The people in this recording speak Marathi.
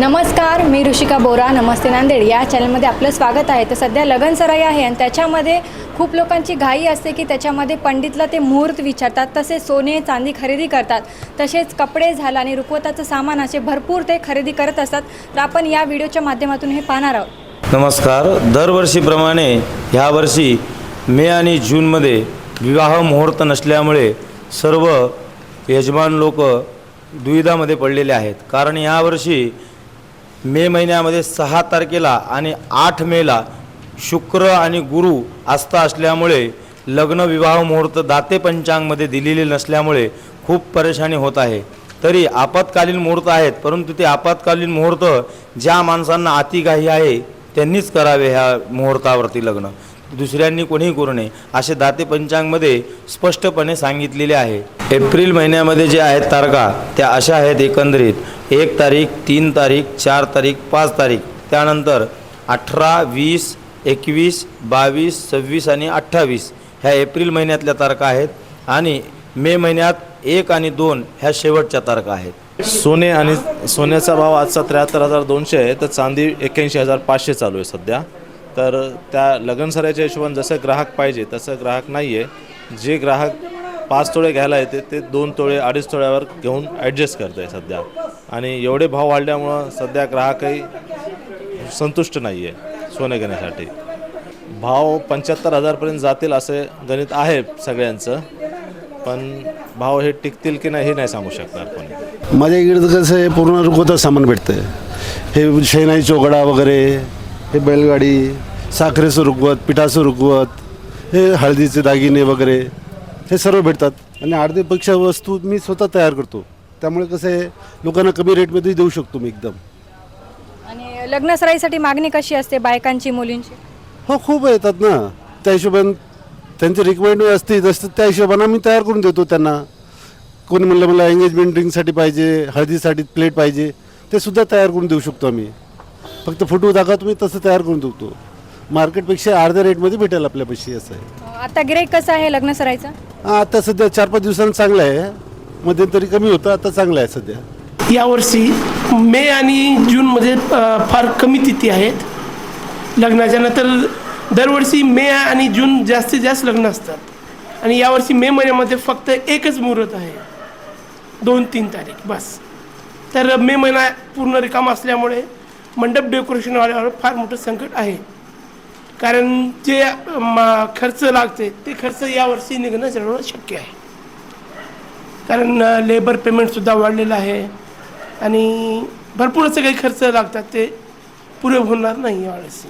नमस्कार मी ऋषिका बोरा नमस्ते नांदेड. या चॅनलमध्ये आपलं स्वागत आहे. तर सध्या लगनसराई आहे आणि त्याच्यामध्ये खूप लोकांची घाई असते की त्याच्यामध्ये पंडितला ते मुहूर्त विचारतात तसेच सोने चांदी खरेदी करतात तसेच कपडे झालं आणि रुकवताचं सामान असे भरपूर ते खरेदी करत असतात. तर आपण या व्हिडिओच्या माध्यमातून हे पाहणार आहोत. नमस्कार. दरवर्षीप्रमाणे ह्या वर्षी मे आणि जूनमध्ये विवाह मुहूर्त नसल्यामुळे सर्व यजमान लोक दुविधामध्ये पडलेले आहेत. कारण यावर्षी मे महिन्यामध्ये सहा तारखेला आणि आठ मेला शुक्र आणि गुरु आस्था असल्यामुळे लग्न विवाह मुहूर्त दाते पंचांगमध्ये दिलेले नसल्यामुळे खूप परेशानी होत आहे. तरी आपत्कालीन मुहूर्त आहेत परंतु ते आपत्कालीन मुहूर्त ज्या माणसांना अतिघाई आहे त्यांनीच करावे ह्या मुहूर्तावरती लग्न. दुसऱ्यांनी कोणीही करू नये असे दाते पंचांगमध्ये स्पष्टपणे सांगितलेले आहे. एप्रिल महिन्यामध्ये जे आहेत तारखा त्या अशा आहेत एकंदरीत. एक तारीख तीन तारीख चार तारीख पाच तारीख. त्यानंतर अठरा वीस एकवीस बावीस सव्वीस आणि अठ्ठावीस ह्या एप्रिल महिन्यातल्या तारखा आहेत आणि मे महिन्यात एक आणि दोन ह्या शेवटच्या तारखा आहेत. सोने आणि सोन्याचा भाव आजचा त्र्याहत्तर हजार दोनशे आहे तर चांदी एक्क्याऐंशी हजार पाचशे चालू आहे सध्या. तर त्या लगनसराच्या हिशोबाने जसं ग्राहक पाहिजे तसं ग्राहक नाही आहे जे ग्राहक पाच तोळे घ्यायला येते ते दोन तोळे अडीच तोळ्यावर घेऊन ॲडजस्ट करत आहे सध्या. आणि एवढे भाव वाढल्यामुळं सध्या ग्राहकही संतुष्ट नाही आहे सोने घेण्यासाठी. भाव पंच्याहत्तर हजारपर्यंत जातील असे गणित आहे सगळ्यांचं पण भाव हे टिकतील की नाही हे नाही सांगू शकणार कोणी. माझ्या इकडे कसं पूर्ण रुकवतं सामान भेटतं हे शेनाई चोगडा वगैरे हे बैलगाडी साखरेचं रुकवत पिठाचं रुकवत हे हळदीचे दागिने वगैरे हे सर्व भेटतात. आणि अर्धेपेक्षा वस्तू मी स्वतः तयार करतो. त्यामुळे कसं आहे लोकांना कमी रेटमध्ये देऊ शकतो मी एकदम. आणि लग्नसराईसाठी मागणी कशी असते बायकांची मुलींची? हो खूप येतात ना. त्या हिशोबाने त्यांची रिक्वायरमेंट असते तसं त्या हिशोबानं मी तयार करून देतो त्यांना. कोणी म्हणलं मला एंगेजमेंट रिंगसाठी पाहिजे हळदीसाठी प्लेट पाहिजे ते सुद्धा तयार करून देऊ शकतो आम्ही. फक्त फोटो दाखवा तुम्ही तसं तयार करून देतो. मार्केटपेक्षा अर्ध्या रेटमध्ये भेटेल आपल्यापाशी असं आहे. आता गिराईक कसं आहे लग्नसराईचं हा, आता सध्या चार पाच दिवसांनी चांगलं आहे. मध्यंतरी कमी होतं आता चांगलं आहे सध्या. यावर्षी मे आणि जूनमध्ये अ, फार कमी तिथी आहेत. लग्नाच्या नंतर दरवर्षी मे आणि जून जास्तीत जास्त लग्न असतात. आणि यावर्षी मे महिन्यामध्ये फक्त एकच मुहूर्त आहे. दोन तीन तारीख बस. तर मे महिना पूर्ण रिकामा असल्यामुळे मंडप डेकोरेशनवाल्यावर फार मोठं संकट आहे. कारण जे खर्च लागते ते खर्च यावर्षी निघणं सर्व शक्य आहे. कारण लेबर पेमेंटसुद्धा वाढलेलं आहे. आणि भरपूर असे काही खर्च लागतात ते पुरे होणार नाही यावेळेस